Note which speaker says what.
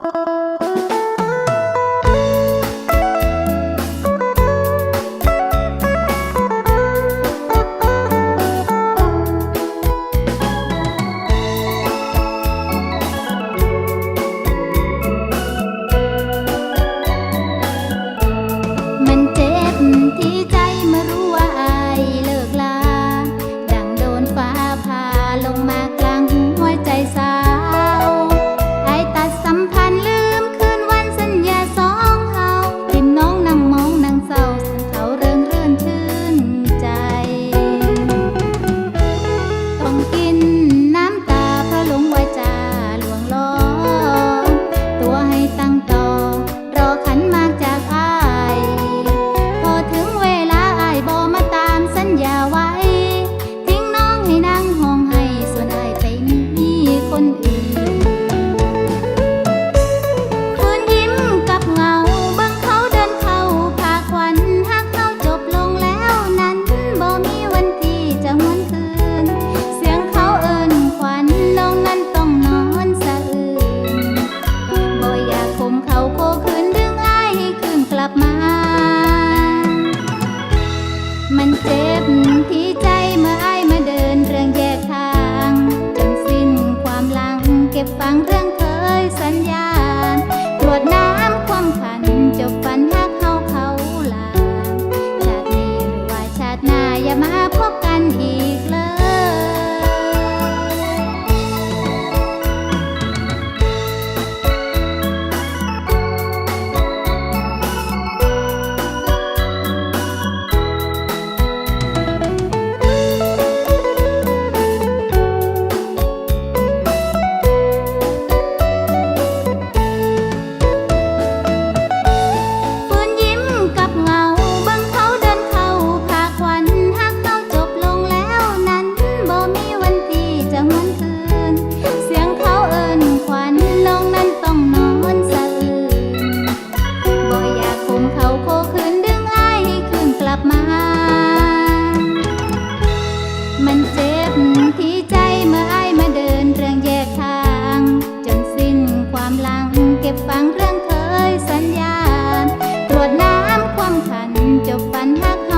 Speaker 1: you มาพบกันที มคันจบฝันหักเฮา